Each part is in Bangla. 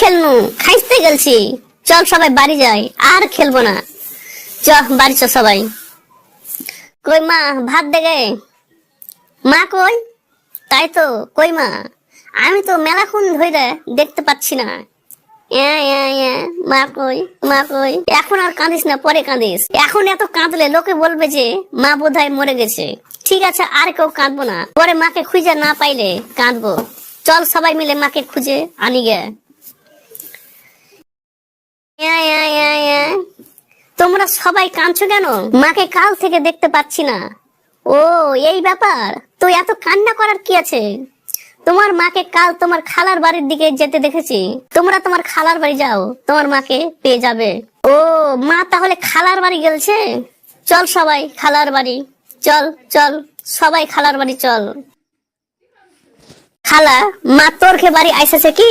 খেলনু, খাইতে গেলছি। চল সবাই বাড়ি যাই, আর খেলব না। চ, বাড়ি চ সবাই। কই মা, ভাত দেগে মা কই? তাই তো, কই মা? আমি তো মেলাক্ষণ ধরে দেখতে পাচ্ছি না। মা কই মা কই? এখন আর কাঁদিস না, পরে কাঁদিস। এখন এত কাঁদলে লোকে বলবে যে মা বোধহয় মরে গেছে। ঠিক আছে, আর কেউ কাঁদবো না। পরে মাকে খুঁজে না পাইলে কাঁদবো। চল সবাই মিলে মাকে খুঁজে আনি গে। তোমরা সবাই কাঁদছো কেন? মাকে কাল থেকে দেখতে পাচ্ছি না। ও, এই ব্যাপার? তো এত কান্না করার কি আছে? তোমার মাকে কাল তোমার খালার বাড়ির দিকে যেতে দেখেছি। তোমরা তোমার খালার বাড়ি যাও, তোমার মাকে পেয়ে যাবে। ও, মা তাহলে খালার বাড়ি গেলছে? চল সবাই, খালার বাড়ি। চল চল, সবাই খালার বাড়ি চল। খালা, মা তোর খে বাড়ি আইসেছে কি?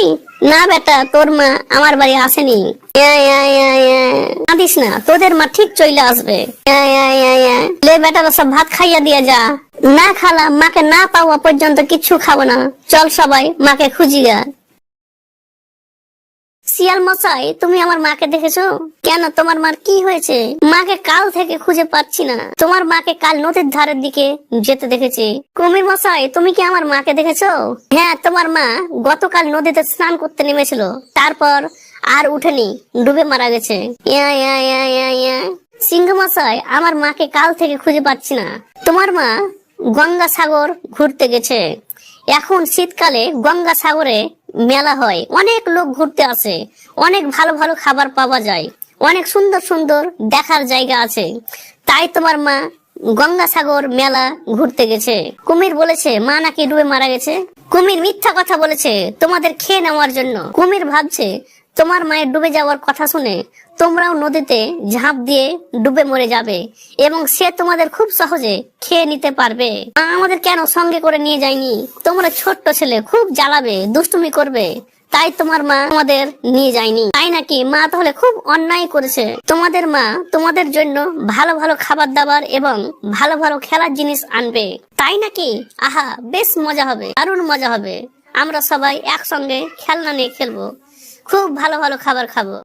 না বেটা, তোর মা আমার বাড়ি আসেনি। কাঁদিস না, তোদের মা ঠিক চলে আসবে। লে বেটা সব ভাত খাইয়া দিয়ে যা। না খালা, মাকে না পাওয়া পর্যন্ত কিছু খাব না। চল সবাই, মাকে খুঁজি গা শিয়াল মশাই, তুমি আমার মাকে দেখেছ? কেন, তোমার মার কি হয়েছে? মাকে কাল থেকে খুঁজে পাচ্ছি না। তোমার মাকে কাল নদীর ধারের দিকে যেতে দেখেছি। কুমির মশাই, তুমি কি আমার মাকে দেখেছ? হ্যাঁ তোমার মা গতকাল নদীতে স্নান করতে নেমেছিল। তারপর আর উঠেনি, ডুবে মারা গেছে। সিংহ মশাই, আমার মাকে কাল থেকে খুঁজে পাচ্ছি না। তোমার মা গঙ্গা সাগর ঘুরতে গেছে। এখন শীতকালে গঙ্গা সাগরে মেলা হয়। অনেক লোক ঘুরতে আসে। অনেক ভালো ভালো খাবার পাওয়া যায়। অনেক সুন্দর সুন্দর দেখার জায়গা আছে। তাই তোমার মা গঙ্গা সাগর মেলা ঘুরতে গেছে। কুমির বলেছে, মা নাকি ডুবে মারা গেছে? কুমির মিথ্যা কথা বলেছে তোমাদের খেয়ে নেওয়ার জন্য। কুমির ভাবছে তোমার মায়ের ডুবে যাওয়ার কথা শুনে তোমরাও নদীতে ঝাঁপ দিয়ে ডুবে মরে যাবে এবং সে তোমাদের খুব সহজে খেয়ে নিতে পারবে। মা আমাদের কেন সঙ্গে করে নিয়ে যায়নি? তোমরা ছোট্ট ছেলে, খুব জ্বালাবে, দুষ্টুমি করবে। তাই তোমার মা তোমাদের নিয়ে যায়নি। তাই নাকি মা তাহলে খুব অন্যায় করেছে? তোমাদের মা তোমাদের জন্য ভালো ভালো খাবার দাবার এবং ভালো ভালো খেলার জিনিস আনবে। তাই নাকি? আহা, বেশ মজা হবে, দারুণ মজা হবে। আমরা সবাই একসঙ্গে খেলনা নিয়ে খেলব। খুব ভালো ভালো খাবার খাব।